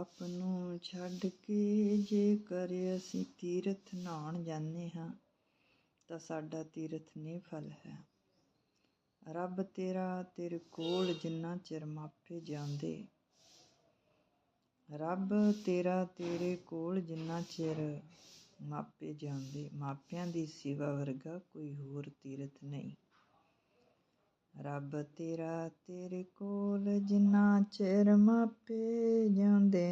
ਆਪ ਨੂੰ ਛੱਡ ਕੇ ਜੇਕਰ ਅਸੀਂ ਤੀਰਥ ਨਹਾਉਣ ਜਾਂਦੇ ਹਾਂ, ਤਾਂ ਸਾਡਾ ਤੀਰਥ ਨਿਫਲ ਹੈ। ਰੱਬ ਤੇਰਾ ਤੇਰੇ ਕੋਲ ਜਿੰਨਾ ਚਿਰ ਮਾਪੇ ਜਾਂਦੇ। ਰੱਬ ਤੇਰਾ ਤੇਰੇ ਕੋਲ ਜਿੰਨਾ ਚਿਰ ਮਾਪੇ ਜਾਂਦੇ। ਮਾਪਿਆਂ ਦੀ ਸਿਵਾ ਵਰਗਾ ਕੋਈ ਹੋਰ ਤੀਰਥ ਨਹੀਂ। ਰੱਬ ਤੇਰਾ ਤੇਰੇ ਕੋਲ ਜਿੰਨਾ ਚਿਰ ਮਾਪੇ ਜਾਂਦੇ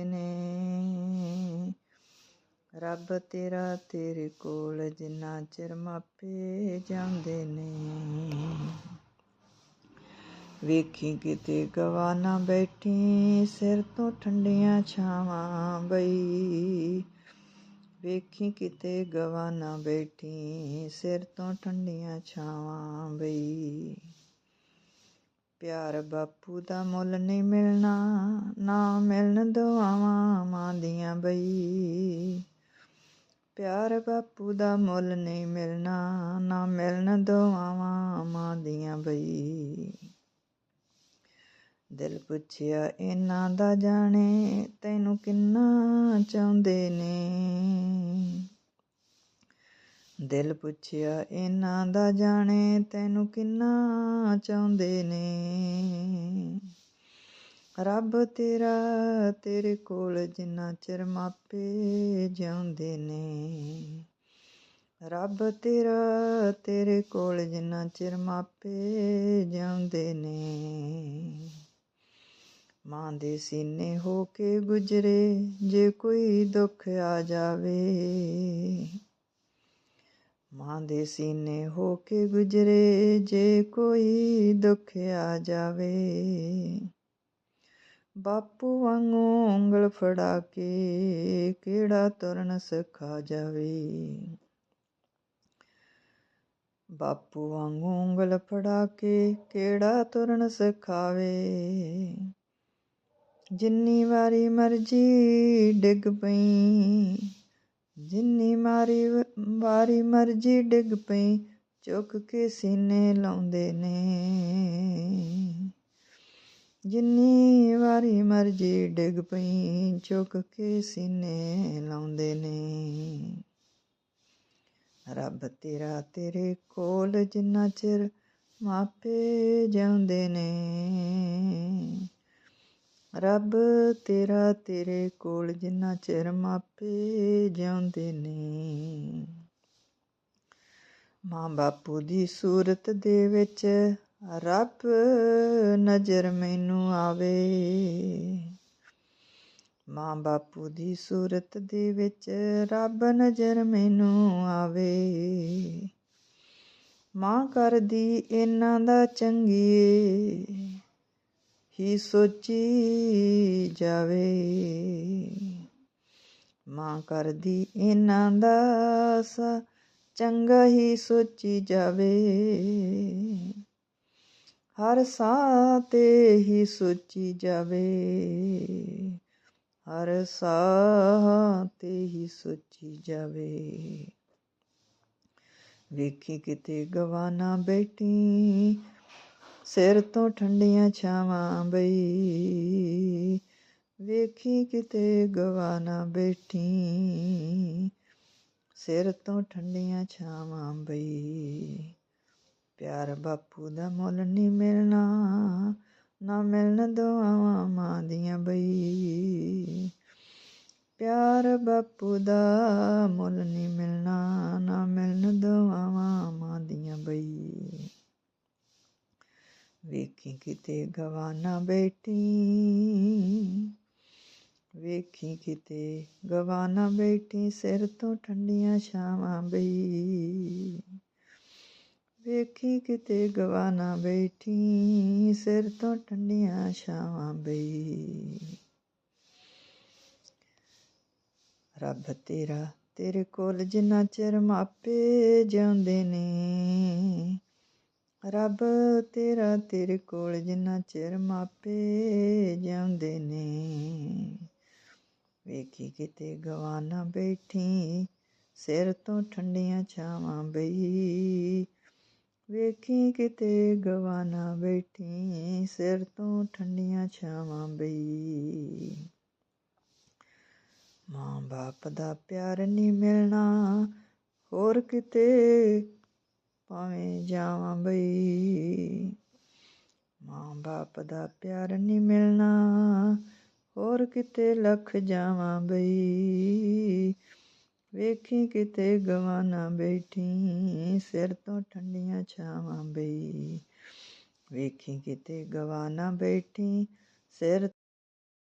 ਰੱਬ ਤੇਰਾ ਤੇਰੇ ਕੋਲ ਜਿੰਨਾ ਚਿਰ ਮਾਪੇ ਜਾਂਦੇ ਨੇ। ਵੇਖੀ ਕਿਤੇ ਗਵਾ ਨਾ ਬੈਠੀ, ਸਿਰ ਤੋਂ ਠੰਡੀਆਂ ਛਾਵਾਂ ਬਈ। ਵੇਖੀ ਕਿਤੇ ਗਵਾ ਨਾ ਬੈਠੀ, ਸਿਰ ਤੋਂ ਠੰਡੀਆਂ ਛਾਵਾਂ ਬਈ। ਪਿਆਰ ਬਾਪੂ ਦਾ ਮੁੱਲ ਨਹੀਂ ਮਿਲਣਾ, ਨਾ ਮਿਲਣ ਦੁਆਵਾਂ ਮਾਂ ਦੀਆਂ ਬਈ। ਪਿਆਰ ਬਾਪੂ ਦਾ ਮੁੱਲ ਨਹੀਂ ਮਿਲਣਾ, ਨਾ ਮਿਲਣ ਦੁਆਵਾਂ ਮਾਂ ਦੀਆਂ ਬਈ। ਦਿਲ ਪੁੱਛਿਆ ਇਹਨਾਂ ਦਾ ਜਾਣੇ, ਤੈਨੂੰ ਕਿੰਨਾ ਚਾਹੁੰਦੇ ਨੇ? ਦਿਲ ਪੁੱਛਿਆ ਇਹਨਾਂ ਦਾ ਜਾਣੇ, ਤੈਨੂੰ ਕਿੰਨਾ ਚਾਹੁੰਦੇ ਨੇ? ਰੱਬ ਤੇਰਾ, ਤੇਰੇ ਕੋਲ ਜਿੰਨਾ ਚਿਰ ਮਾਪੇ ਜਿਉਂਦੇ ਨੇ। ਰੱਬ ਤੇਰਾ, ਤੇਰੇ ਕੋਲ ਜਿੰਨਾ ਚਿਰ ਮਾਪੇ ਜਿਉਂਦੇ ਨੇ। ਮਾਂ ਦੇ ਸੀਨੇ ਹੋ ਕੇ ਗੁਜਰੇ, ਜੇ ਕੋਈ ਦੁੱਖ ਆ ਜਾਵੇ। ਮਾਂ ਦੇ ਸੀਨੇ ਹੋ ਕੇ ਗੁਜਰੇ, ਜੇ ਕੋਈ ਦੁੱਖ ਆ ਜਾਵੇ। ਬਾਪੂ ਵਾਂਗੂ ਉਂਗਲ ਫੜਾ ਕੇ ਕਿਹੜਾ ਤੁਰਨ ਸਿਖਾ ਜਾਵੇ? ਬਾਪੂ ਵਾਂਗੂ ਉਂਗਲ ਫੜਾ ਕੇ ਕਿਹੜਾ ਤੁਰਨ ਸਿਖਾਵੇ? ਜਿੰਨੀ ਵਾਰੀ ਮਰਜ਼ੀ ਡਿੱਗ ਪਈ, ਜਿੰਨੀ ਮਾਰੀ ਵਾਰੀ ਮਰਜ਼ੀ ਡਿੱਗ ਪਈ, ਚੁੱਕ ਕੇ ਸੀਨੇ ਲਾਉਂਦੇ ਨੇ। ਜਿੰਨੀ ਵਾਰੀ ਮਰਜ਼ੀ ਡਿੱਗ ਪਈ, ਚੁੱਕ ਕੇ ਸੀਨੇ ਲਾਉਂਦੇ ਨੇ। ਰੱਬ ਤੇਰਾ ਤੇਰੇ ਕੋਲ ਜਿੰਨਾ ਚਿਰ ਮਾਪੇ ਜਾਂਦੇ ਨੇ। ਰੱਬ ਤੇਰਾ ਤੇਰੇ ਕੋਲ ਜਿੰਨਾ ਚਿਰ ਮਾਪੇ ਜਿਉਂਦੇ ਨੇ। ਮਾਂ ਬਾਪੂ ਦੀ ਸੂਰਤ ਦੇ ਵਿੱਚ ਰੱਬ ਨਜ਼ਰ ਮੈਨੂੰ ਆਵੇ। ਮਾਂ ਬਾਪੂ ਦੀ ਸੂਰਤ ਦੇ ਵਿੱਚ ਰੱਬ ਨਜ਼ਰ ਮੈਨੂੰ ਆਵੇ। ਮਾਂ ਕਰਦੀ ਇਹਨਾਂ ਦਾ ਚੰਗੀਏ, ਹੀ ਸੋਚੀ ਜਾਵੇ। ਮਾਂ ਕਰਦੀ ਇਹਨਾਂ ਦਾ ਸਾ ਚੰਗਾ ਹੀ ਸੋਚੀ ਜਾਵੇ। ਹਰ ਸਾਹ ਤੇ ਹੀ ਸੋਚੀ ਜਾਵੇ। ਹਰ ਸਾਹ ਤੇ ਹੀ ਸੋਚੀ ਜਾਵੇ। ਵੇਖੀ ਕਿਤੇ ਗਵਾਨਾ ਬੈਠੀ, ਸਿਰ ਤੋਂ ਠੰਡੀਆਂ ਛਾਵਾਂ ਬਈ। ਵੇਖੀ ਕਿਤੇ ਗਵਾਨਾ ਬੈਠੀ, ਸਿਰ ਤੋਂ ਠੰਡੀਆਂ ਛਾਵਾਂ ਬਈ। ਪਿਆਰ ਬਾਪੂ ਦਾ ਮੁੱਲ ਨਹੀਂ ਮਿਲਣਾ, ਨਾ ਮਿਲਣ ਦੁਆਵਾਂ ਮਾਂ ਦੀਆਂ ਬਈ। ਪਿਆਰ ਬਾਪੂ ਦਾ ਮੁੱਲ ਨਹੀਂ ਮਿਲਣਾ, ਨਾ ਮਿਲਣ ਦੁਆਵਾਂ ਮਾਂ ਦੀਆਂ ਬਈ। ਵੇਖੀ ਕਿਤੇ ਗਵਾਨਾ ਬੈਠੀ, ਵੇਖੀ ਕਿਤੇ ਗਵਾਨਾ ਬੈਠੀ, ਸਿਰ ਤੋਂ ਠੰਡੀਆਂ ਛਾਵਾਂ ਬਈ। ਵੇਖੀ ਕਿਤੇ ਗਵਾਨਾ ਬੈਠੀ, ਸਿਰ ਤੋਂ ਠੰਡੀਆਂ ਛਾਵਾਂ ਬਈ। ਰੱਬ ਤੇਰਾ, ਤੇਰੇ ਕੋਲ ਜਿੰਨਾ ਚਿਰ ਮਾਪੇ ਜਿਉਂਦੇ ਨੇ, ਰੱਬ ਤੇਰਾ, ਤੇਰੇ ਕੋਲ ਜਿੰਨਾ ਚਿਰ ਮਾਪੇ ਜਿਉਂਦੇ ਨੇ। ਵੇਖੀ ਕਿਤੇ ਗਵਾਨਾ ਬੈਠੀ, ਸਿਰ ਤੋਂ ਠੰਡੀਆਂ ਛਾਵਾਂ ਬਈ ਵੇਖੀ ਕਿਤੇ ਗਵਾਨਾ ਬੈਠੀ, ਸਿਰ ਤੋਂ ਠੰਡੀਆਂ ਛਾਵਾਂ ਬਈ। ਮਾਂ ਬਾਪ ਦਾ ਪਿਆਰ ਨਹੀਂ ਮਿਲਣਾ, ਹੋਰ ਕਿਤੇ ਭਾਵੇਂ ਜਾਵਾਂ ਬਈ। ਮਾਂ ਬਾਪ ਦਾ ਪਿਆਰ ਨਹੀਂ ਮਿਲਣਾ, ਹੋਰ ਕਿਤੇ ਲੱਖ ਜਾਵਾਂ ਬਈ। ਵੇਖੀ ਕਿਤੇ ਗਵਾਨਾ ਬੈਠੀ ਸਿਰ ਤੋਂ ਠੰਡੀਆਂ ਛਾਵਾਂ ਬਈ। ਵੇਖੀ ਕਿਤੇ ਗਵਾਨਾ ਬੈਠੀ ਸਿਰ